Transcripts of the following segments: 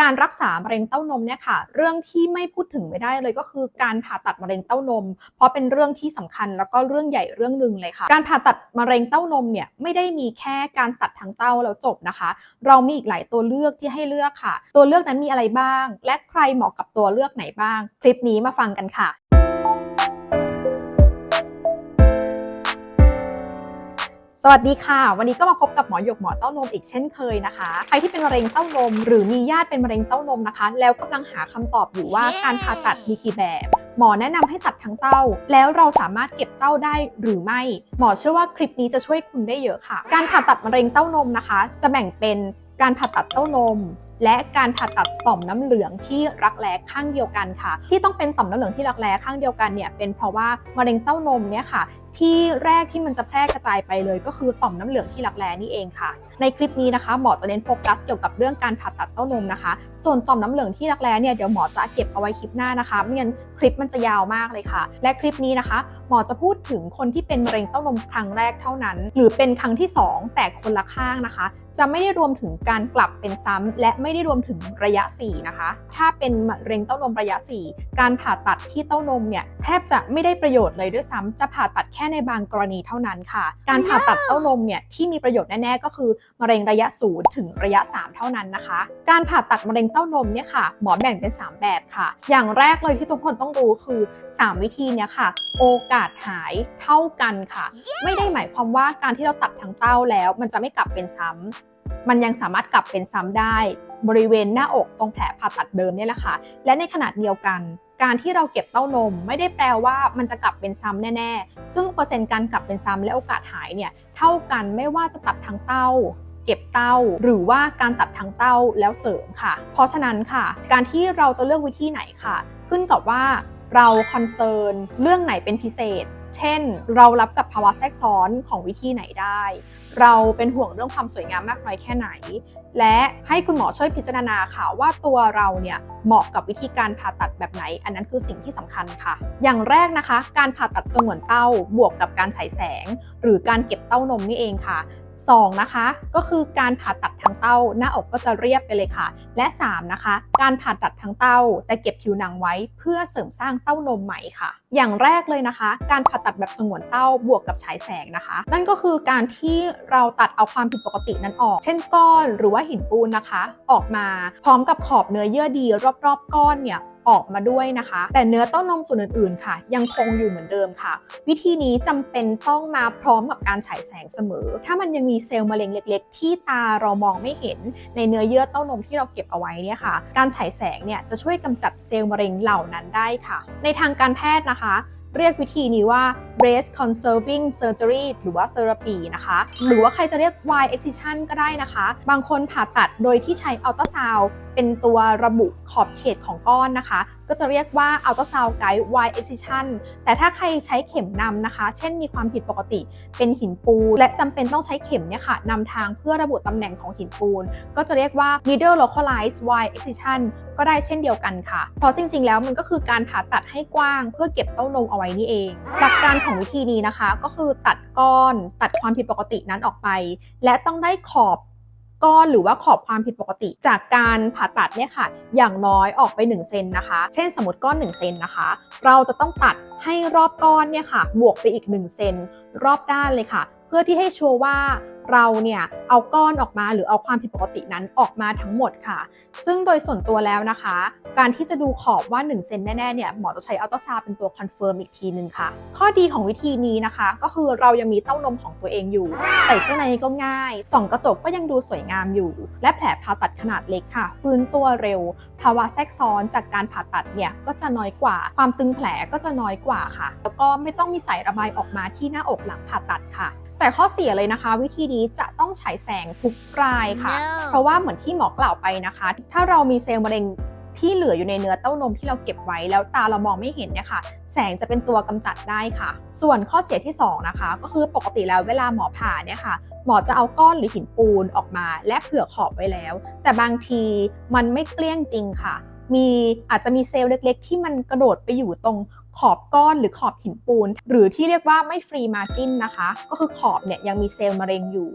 การรักษามะเร็งเต้านมเนี่ยค่ะเรื่องที่ไม่พูดถึงไม่ได้เลยก็คือการผ่าตัดมะเร็งเต้านม เพราะเป็นเรื่องที่สำคัญแล้วก็เรื่องใหญ่เรื่องหนึ่งเลยค่ะ การผ่าตัดมะเร็งเต้านมเนี่ยไม่ได้มีแค่การตัดทางเต้าแล้วจบนะคะ เรามีอีกหลายตัวเลือกที่ให้เลือกค่ะ ตัวเลือกนั้นมีอะไรบ้าง และใครเหมาะกับตัวเลือกไหนบ้าง คลิปนี้มาฟังกันค่ะ วัสดีค่ะ วันนี้ก็มาพบกับหมอหยกหมอเต้านมอีกเช่นเคยนะคะ ใครที่เป็นมะเร็งเต้านม หรือมีญาติเป็นมะเร็งเต้านมนะคะ แล้วกำลังหาคำตอบอยู่ว่าการผ่าตัดมีกี่แบบ หมอแนะนำให้ตัดทั้งเต้า แล้วเราสามารถเก็บเต้าได้หรือไม่ หมอเชื่อว่าคลิปนี้จะช่วยคุณได้เยอะค่ะ การผ่าตัดมะเร็งเต้านมนะคะ จะแบ่งเป็นการผ่าตัดเต้านมและการผ่าตัดต่อมน้ำเหลืองที่รักแร้ข้างเดียวกันค่ะ ที่ต้องเป็นต่อมน้ำเหลืองที่รักแร้ข้างเดียวกันเนี่ยเป็นเพราะว่ามะเร็งเต้านมเนี่ยค่ะ ที่แรกที่มันจะแพร่กระจายไปเลยก็คือต่อมน้ำเหลืองที่รักแร้นี่เองค่ะ ในคลิปนี้นะคะหมอจะเน้นโฟกัสเกี่ยวกับเรื่องการผ่าตัดเต้านมนะคะ ส่วนต่อมน้ำเหลืองที่รักแร้เนี่ยเดี๋ยวหมอจะเก็บเอาไว้คลิปหน้านะคะไม่งั้นคลิปมันจะยาวมากเลยค่ะ และคลิปนี้นะคะ หมอจะพูดถึงคนที่เป็นมะเร็งเต้านมครั้งแรกเท่านั้น หรือเป็นครั้งที่ 2 แต่คนละข้างนะคะ จะไม่ได้รวมถึงการกลับเป็นซ้ำและไม่ได้รวมถึงระยะ 4 นะคะ ถ้าเป็นมะเร็งเต้านมระยะ 4 การผ่าตัดที่เต้านมเนี่ยแทบจะไม่ได้ประโยชน์เลยด้วยซ้ำจะผ่าตัดแค่ในบางกรณีเท่านั้นค่ะ การผ่าตัดเต้านมเนี่ยที่มีประโยชน์แน่ๆก็คือมะเร็งระยะ0ถึงระยะ 3 เท่านั้นนะคะ การผ่าตัดมะเร็งเต้านมเนี่ยค่ะหมอแบ่งเป็น 3 แบบค่ะ อย่างแรกเลยที่ทุกคนต้องรู้คือ 3 วิธีเนี่ยค่ะ โอกาสหายเท่ากันค่ะ ไม่ได้หมายความว่าการที่เราตัดทั้งเต้าแล้ว มันจะไม่กลับเป็นซ้ำมันยังสามารถกลับเป็นซ้ำได้บริเวณหน้าอกตรงแผลผ่าตัดเดิมเนี่ยแหละค่ะ และในขณะเดียวกัน การที่เราเก็บเต้านมไม่ได้แปลว่ามันจะกลับเป็นซ้ำแน่ ๆ ซึ่งเปอร์เซ็นต์การกลับเป็นซ้ำและโอกาสหายเนี่ยเท่ากันไม่ว่าจะตัดทั้งเต้าเก็บเต้าหรือว่าการตัดทั้งเต้าแล้วเสริมค่ะ เพราะฉะนั้นค่ะ การที่เราจะเลือกวิธีไหนค่ะ ขึ้นกับว่าเราคอนเซิร์นเรื่องไหนเป็นพิเศษ เช่น เรารับกับภาวะแทรกซ้อนของวิธีไหนได้ เราเป็นห่วงเรื่องความสวยงามมากน้อยแค่ไหน และให้คุณหมอช่วยพิจารณาค่ะว่าตัวเราเนี่ยเหมาะกับวิธีการผ่าตัดแบบไหน อันนั้นคือสิ่งที่สำคัญค่ะ อย่างแรกนะคะ การผ่าตัดสงวนเต้าบวกกับการฉายแสง หรือการเก็บเต้านมนี่เองค่ะ 2 นะคะ ก็คือการผ่าตัดทางเต้าหน้าอกก็จะเรียบไปเลยค่ะ และ 3 นะคะ การผ่าตัดทางเต้า แต่เก็บผิวหนังไว้เพื่อเสริมสร้างเต้านมใหม่ค่ะ อย่างแรกเลยนะคะ การผ่าตัดแบบสงวนเต้าบวกกับฉายแสงนะคะ นั่นก็คือการที่เราตัดเอาความผิดปกตินั้นออก เช่นก้อนหรือว่าหินปูนนะคะ ออกมาพร้อมกับขอบเนื้อเยื่อดี รอบๆก้อนเนี่ย ออกมาด้วยนะคะ แต่เนื้อเต้านมส่วนอื่นๆค่ะ ยังคงอยู่เหมือนเดิมค่ะ วิธีนี้จำเป็นต้องมาพร้อมกับการฉายแสงเสมอ ถ้ามันยังมีเซลล์มะเร็งเล็ก ๆ ที่ตาเรามองไม่เห็นในเนื้อเยื่อเต้านมที่เราเก็บเอาไว้เนี่ยค่ะ การฉายแสงเนี่ยจะช่วยกำจัดเซลล์มะเร็งเหล่านั้นได้ค่ะ ในทางการแพทย์นะคะ เรียกวิธีนี้ว่า breast conserving surgery หรือว่า therapy นะคะ หรือว่าใครจะเรียก Y excision ก็ได้นะคะ บางคนผ่าตัดโดยที่ใช้อัลตราซาว เป็นตัวระบุขอบเขตของก้อนนะคะ ก็จะเรียกว่า ultrasound guide Y excision แต่ถ้าใครใช้เข็มนำนะคะ เช่นมีความผิดปกติ เป็นหินปูน และจำเป็นต้องใช้เข็มเนี่ยค่ะนำทางเพื่อระบุตำแหน่งของหินปูน ก็จะเรียกว่า needle localized Y excision ก็ได้เช่นเดียวกันค่ะ เพราะจริงๆ แล้วมันก็คือการผ่าตัดให้กว้าง เพื่อเก็บเต้านมเอาไว้นี่เอง หลักการของวิธีนี้นะคะ ก็คือตัดก้อน ตัดความผิดปกตินั้นออกไป และต้องได้ขอบ ก้อนหรือว่าขอบความผิดปกติ จากการผ่าตัดเนี่ยค่ะ อย่างน้อยออกไป1เซนนะคะ เช่นสมมติก้อน1เซนนะคะ เราจะต้องตัดให้รอบก้อนเนี่ยค่ะ บวกไปอีก1เซนรอบด้านเลยค่ะ เพื่อที่ให้ชัวร์ว่า เราเนี่ยเอาก้อนออกมาหรือเอาความผิดปกตินั้นออกมาทั้งหมดค่ะ ซึ่งโดยส่วนตัวแล้วนะคะ การที่จะดูขอบว่า1เซนแน่ๆเนี่ยหมอจะใช้อัลตราซาวเป็นตัวคอนเฟิร์มอีกทีนึงค่ะ ข้อดีของวิธีนี้นะคะ ก็คือเรายังมีเต้านมของตัวเองอยู่ ใส่เสื้อในก็ง่ายส่องกระจกก็ยังดูสวยงามอยู่ และแผลผ่าตัดขนาดเล็กค่ะ ฟื้นตัวเร็ว ภาวะแทรกซ้อนจากการผ่าตัดเนี่ยก็จะน้อยกว่า ความตึงแผลก็จะน้อยกว่าค่ะ แล้วก็ไม่ต้องมีสายระบายออกมาที่หน้าอกหลังผ่าตัดค่ะ แต่ข้อเสียเลยนะคะ วิธีนี้จะต้องฉายแสงทุกรายค่ะ เพราะว่าเหมือนที่หมอกล่าวไปนะคะ ถ้าเรามีเซลล์มะเร็งที่เหลืออยู่ในเนื้อเต้านมที่เราเก็บไว้แล้วตาเรามองไม่เห็นเนี่ยค่ะ แสงจะเป็นตัวกำจัดได้ค่ะ ส่วนข้อเสียที่สองนะคะ ก็คือปกติแล้วเวลาหมอผ่าเนี่ยค่ะ หมอจะเอาก้อนหรือหินปูนออกมา และเผื่อขอบไว้แล้ว แต่บางทีมันไม่เกลี้ยงจริงค่ะมีอาจจะมีเซลล์เล็ก ๆ ที่มันกระโดดไปอยู่ตรง ขอบก้อนหรือขอบหินปูน หรือที่เรียกว่าไม่ฟรีมาจินนะคะ ก็คือขอบเนี่ยยังมีเซลล์มะเร็งอยู่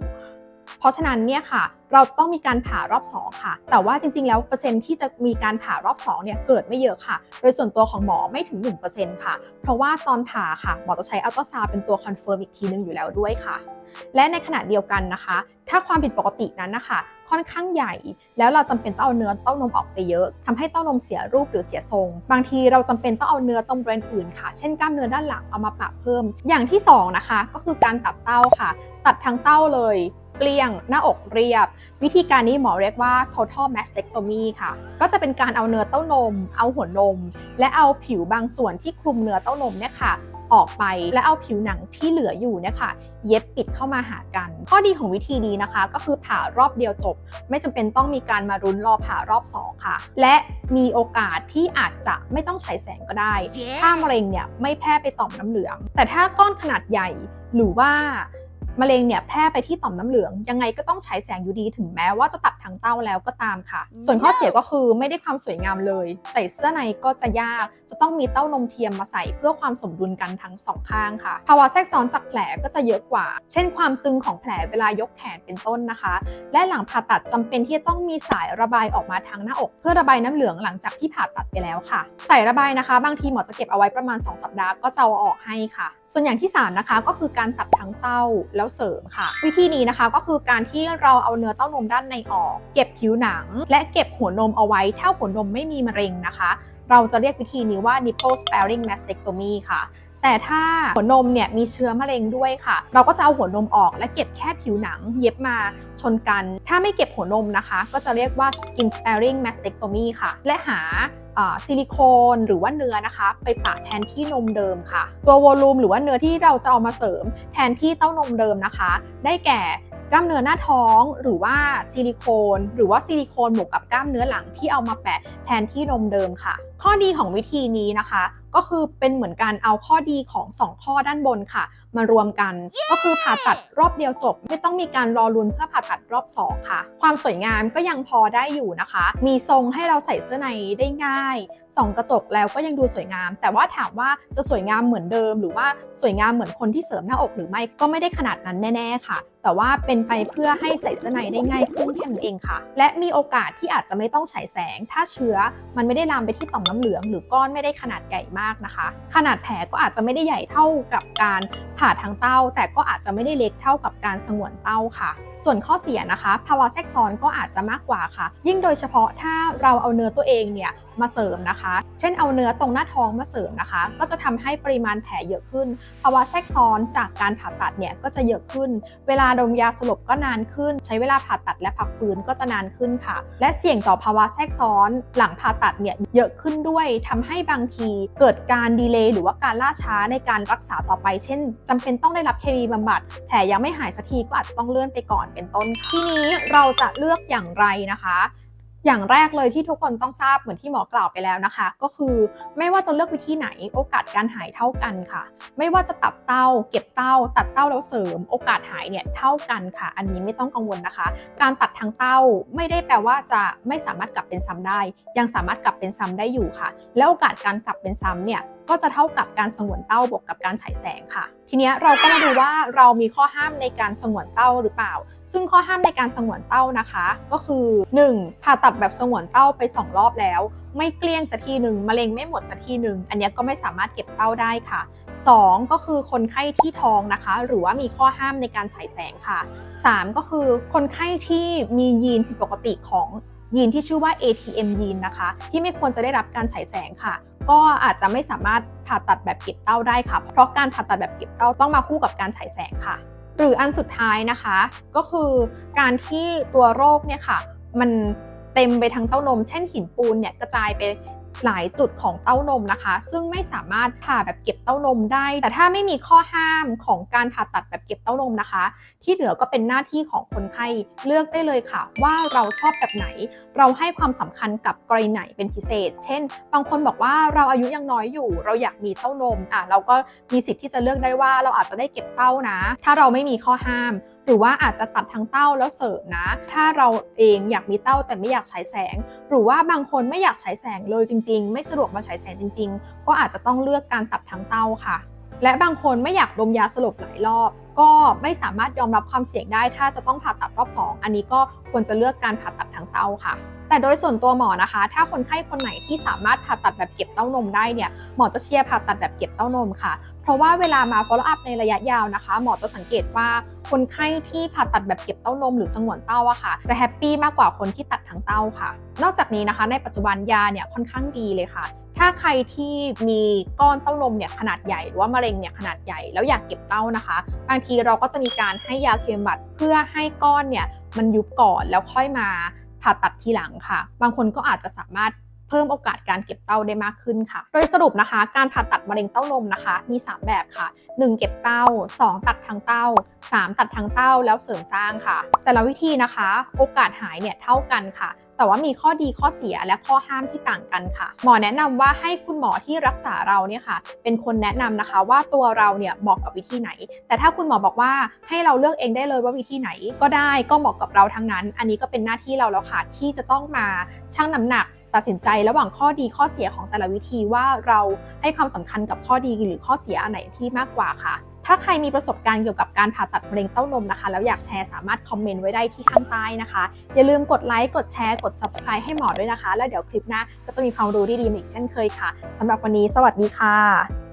เพราะฉะนั้นเนี่ยค่ะเราจะต้องมีการผ่ารอบ 2 ค่ะ แต่ว่าจริง ๆ แล้วเปอร์เซ็นต์ที่จะมีการผ่ารอบ2เนี่ยเกิดไม่เยอะค่ะ โดยส่วนตัวของหมอไม่ถึง 1%ค่ะ เพราะว่าตอนผ่าค่ะ หมอจะใช้อัลตราซาวด์เป็นตัวคอนเฟิร์มอีกทีนึงอยู่แล้วด้วยค่ะ และในขณะเดียวกันนะคะ ถ้าความผิดปกตินั้นนะคะ ค่อนข้างใหญ่ แล้วเราจำเป็นต้องเอาเนื้อเต้านมออกไปเยอะทำให้เต้านมเสียรูปหรือเสียทรง บางทีเราจำเป็นต้องเอาเนื้อตรงบริเวณอื่นค่ะ เช่นกล้ามเนื้อด้านหลังเอามาปะเพิ่ม อย่างที่สองนะคะก็คือการตัดเต้าค่ะ ตัดทั้งเต้าเลย เกลี้ยง หน้าอกเรียบ วิธีการนี้หมอเรียกว่า total mastectomy ค่ะ ก็จะเป็นการเอาเนื้อเต้านม เอาหัวนม และเอาผิวบางส่วนที่คลุมเนื้อเต้านมเนี่ยค่ะออกไปและเอาผิวหนังที่เหลืออยู่เนี่ยค่ะเย็บปิดเข้ามาหากัน ข้อดีของวิธีนี้นะคะ ก็คือผ่ารอบเดียวจบ ไม่จำเป็นต้องมีการมารุนรอผ่ารอบ 2 ค่ะ และมีโอกาสที่อาจจะไม่ต้องใช้แสงก็ได้ ถ้ามะเร็งเนี่ยไม่แพร่ไปต่อมน้ำเหลือง แต่ถ้าก้อนขนาดใหญ่หรือว่า มะเร็งเนี่ยแพร่ไปที่ต่อมน้ำเหลือง ยังไงก็ต้องใช้แสง UD ถึงแม้ว่าจะตัดทางเต้าแล้วก็ตามค่ะ ส่วนข้อเสียก็คือไม่ได้ความสวยงามเลย ใส่เสื้อในก็จะยาก จะต้องมีเต้านมเทียมมาใส่เพื่อความสมดุลกันทั้งสองข้างค่ะ ภาวะแทรกซ้อนจากแผลก็จะเยอะกว่า เช่น ความตึงของแผลเวลายกแขนเป็นต้นนะคะ และหลังผ่าตัดจำเป็นที่จะต้องมีสายระบายออกมาทางหน้าอก เพื่อระบายน้ำเหลืองหลังจากที่ผ่าตัดไปแล้วค่ะ สายระบายนะคะ บางทีหมอจะเก็บเอาไว้ประมาณ 2 สัปดาห์ก็จะเอาออกให้ค่ะ ส่วนอย่างที่ 3 นะคะก็คือการตัดทั้งเต้าแล้วเสริมค่ะ วิธีนี้นะคะก็คือการที่เราเอาเนื้อเต้านมด้านในออก เก็บผิวหนัง และเก็บหัวนมเอาไว้ถ้าหัวนมไม่มีมะเร็งนะคะ เราจะเรียกวิธีนี้ว่า nipple sparing mastectomy ค่ะ แต่ถ้าหัวนมเนี่ยมีเชื้อมะเร็งด้วยค่ะ เราก็จะเอาหัวนมออกและเก็บแค่ผิวหนังเย็บมาชนกัน ถ้าไม่เก็บหัวนมนะคะ ก็จะเรียกว่า skin sparing mastectomy ค่ะ และหาซิลิโคนหรือว่าเนื้อนะคะ ไปปะแทนที่นมเดิมค่ะ ตัววอลลุ่มหรือว่าเนื้อที่เราจะเอามาเสริม แทนที่เต้านมเดิมนะคะ ได้แก่กล้ามเนื้อหน้าท้องหรือว่าซิลิโคน หรือว่าซิลิโคนบวกกับกล้ามเนื้อหลังที่เอามาแปะแทนที่นมเดิมค่ะ ข้อดีของวิธีนี้นะคะ ก็คือเป็นเหมือนการเอาข้อดีของ 2 ข้อด้านบนค่ะ มารวมกัน ก็คือผ่าตัดรอบเดียวจบ ไม่ต้องมีการรอรุนเพื่อผ่าตัดรอบ 2 ค่ะ ความสวยงามก็ยังพอได้อยู่นะคะ มีทรงให้เราใส่เสื้อในได้ง่ายส่องกระจกแล้วก็ยังดูสวยงาม แต่ว่าถามว่าจะสวยงามเหมือนเดิม หรือว่าสวยงามเหมือนคนที่เสริมหน้าอกหรือไม่ก็ไม่ได้ขนาดนั้นแน่ ๆ ค่ะ แต่ว่าเป็นไปเพื่อให้ใส่เสื้อในได้ง่ายขึ้นแค่นั้นเองค่ะ และมีโอกาสที่อาจจะไม่ต้องฉายแสง ถ้าเชื้อมันไม่ได้ลามไปที่ต่อมน้ำเหลืองหรือก้อนไม่ได้ขนาดใหญ่มากนะคะ ขนาดแผลก็อาจจะไม่ได้ใหญ่เท่ากับการผ่าทางเต้า แต่ก็อาจจะไม่ได้เล็กเท่ากับการสงวนเต้าค่ะ ส่วนข้อเสียนะคะ ภาวะแทรกซ้อนก็อาจจะมากกว่าค่ะ ยิ่งโดยเฉพาะถ้าเราเอาเนื้อตัวเองเนี่ยมาเสริมนะคะ เช่นเอาเนื้อตรงหน้าท้องมาเสริมนะคะ ก็จะทำให้ปริมาณแผลเยอะขึ้น ภาวะแทรกซ้อนจากการผ่าตัดเนี่ยก็จะเยอะขึ้น เวลาดมยาสลบก็นานขึ้น ใช้เวลาผ่าตัดและพักฟื้นก็จะนานขึ้นค่ะ และเสี่ยงต่อภาวะแทรกซ้อนหลังผ่าตัดเนี่ยเยอะขึ้นด้วยทำให้บางทีเกิดการดีเลย์หรือว่าการล่าช้าในการรักษาต่อไป เช่นจำเป็นต้องได้รับเคมีบำบัด แผลยังไม่หายสักทีก็อาจจะต้องเลื่อนไปก่อนเป็นต้นค่ะทีนี้เราจะเลือกอย่างไรนะคะ อย่างแรกเลยที่ทุกคนต้องทราบเหมือนที่หมอกล่าวไปแล้วนะคะ ก็คือไม่ว่าจะเลือกวิธีไหนโอกาสการหายเท่ากันค่ะ ไม่ว่าจะตัดเต้า เก็บเต้า ตัดเต้าแล้วเสริม โอกาสหายเนี่ยเท่ากันค่ะ อันนี้ไม่ต้องกังวลนะคะ การตัดทางเต้าไม่ได้แปลว่าจะไม่สามารถกลับเป็นซ้ำได้ ยังสามารถกลับเป็นซ้ำได้อยู่ค่ะ และโอกาสการกลับเป็นซ้ำเนี่ย ก็จะเท่ากับการสงวนเต้าบวกกับการฉายแสงค่ะ ทีนี้เราก็มาดูว่าเรามีข้อห้ามในการสงวนเต้าหรือเปล่า ซึ่งข้อห้ามในการสงวนเต้านะคะ ก็คือ 1. ผ่าตัดแบบสงวนเต้าไป 2 รอบแล้ว ไม่เกลี้ยงสักทีหนึ่งมะเร็งไม่หมดสักทีหนึ่งอันนี้ก็ไม่สามารถเก็บเต้าได้ค่ะ 2. ก็คือคนไข้ที่ท้องนะคะ หรือว่ามีข้อห้ามในการฉายแสงค่ะ 3. ก็คือคนไข้ที่มียีนผิดปกติของยีนที่ชื่อว่า ATM ยีนนะคะ ที่ไม่ควรจะได้รับการฉายแสงค่ะ ก็อาจจะไม่สามารถผ่าตัดแบบเก็บเต้าได้ค่ะ เพราะการผ่าตัดแบบเก็บเต้าต้องมาคู่กับการฉายแสงค่ะ หรืออันสุดท้ายนะคะ ก็คือการที่ตัวโรคเนี่ยค่ะ มันเต็มไปทั้งเต้านม เช่นหินปูนเนี่ยกระจายไป หลายจุดของเต้านมนะคะ ซึ่งไม่สามารถผ่าแบบเก็บเต้านมได้ แต่ถ้าไม่มีข้อห้ามของการผ่าตัดแบบเก็บเต้านมนะคะ ที่เหลือก็เป็นหน้าที่ของคนไข้เลือกได้เลยค่ะ ว่าเราชอบแบบไหน เราให้ความสำคัญกับกรณีไหนเป็นพิเศษ เช่น บางคนบอกว่าเราอายุยังน้อยอยู่ เราอยากมีเต้านมอะเราก็มีสิทธิ์ที่จะเลือกได้ว่าเราอาจจะได้เก็บเต้านะ ถ้าเราไม่มีข้อห้าม หรือว่าอาจจะตัดทางเต้าแล้วเสริมนะ ถ้าเราเองอยากมีเต้าแต่ไม่อยากฉายแสง หรือว่าบางคนไม่อยากฉายแสงเลยจริงๆ ไม่สะดวกมาฉายแสงจริง ๆ ก็อาจจะต้องเลือกการตัดทั้งเต้าค่ะ และบางคนไม่อยากดมยาสลบหลายรอบ ก็ไม่สามารถยอมรับความเสี่ยงได้ ถ้าจะต้องผ่าตัดรอบ 2 อันนี้ก็ควรจะเลือกการผ่าตัดทั้งเต้าค่ะ แต่โดยส่วนตัวหมอนะคะ ถ้าคนไข้คนไหนที่สามารถผ่าตัดแบบเก็บเต้านมได้เนี่ยหมอจะเชียร์ผ่าตัดแบบเก็บเต้านมค่ะ เพราะว่าเวลามา follow up ในระยะยาวนะคะ หมอจะสังเกตว่าคนไข้ที่ผ่าตัดแบบเก็บเต้านมหรือสงวนเต้าอะค่ะ จะแฮปปี้มากกว่าคนที่ตัดทั้งเต้าค่ะ นอกจากนี้นะคะ ในปัจจุบันยาเนี่ยค่อนข้างดีเลยค่ะ ถ้าใครที่มีก้อนเต้านมเนี่ยขนาดใหญ่หรือว่ามะเร็งเนี่ยขนาดใหญ่แล้วอยากเก็บเต้านะคะ บางทีเราก็จะมีการให้ยาเคมบัตเพื่อให้ก้อนเนี่ยมันยุบก่อนแล้วค่อยมา ผ่าตัดทีหลังค่ะ บางคนก็อาจจะสามารถ เพิ่มโอกาสการเก็บเต้าได้มากขึ้นค่ะ โดยสรุปนะคะ การผ่าตัดมะเร็งเต้านมนะคะ มี 3 แบบค่ะ 1 เก็บเต้า 2 ตัดทางเต้า 3 ตัดทางเต้าแล้วเสริมสร้างค่ะ แต่ละวิธีนะคะ โอกาสหายเนี่ยเท่ากันค่ะ แต่ว่ามีข้อดีข้อเสียและข้อห้ามที่ต่างกันค่ะ หมอแนะนำว่าให้คุณหมอที่รักษาเราเนี่ยค่ะ เป็นคนแนะนำนะคะว่าตัวเราเนี่ยเหมาะกับวิธีไหน แต่ถ้าคุณหมอบอกว่าให้เราเลือกเองได้เลยว่าวิธีไหนก็ได้ก็เหมาะกับเราทั้งนั้น อันนี้ก็เป็นหน้าที่เราแล้วค่ะที่จะต้องมาชั่งน้ำหนัก ตัดสินใจระหว่างข้อดีข้อเสียของแต่ละวิธีว่าเราให้ความสำคัญกับข้อดีหรือข้อเสียอันไหนที่มากกว่าค่ะ ถ้าใครมีประสบการณ์เกี่ยวกับการผ่าตัดมะเร็งเต้านมนะคะ แล้วอยากแชร์สามารถคอมเมนต์ไว้ได้ที่ข้างใต้นะคะ อย่าลืมกดไลค์กดแชร์กด subscribe ให้หมอด้วยนะคะ แล้วเดี๋ยวคลิปหน้าก็จะมีความรู้ดีๆอีกเช่นเคยค่ะสำหรับวันนี้ สวัสดีค่ะ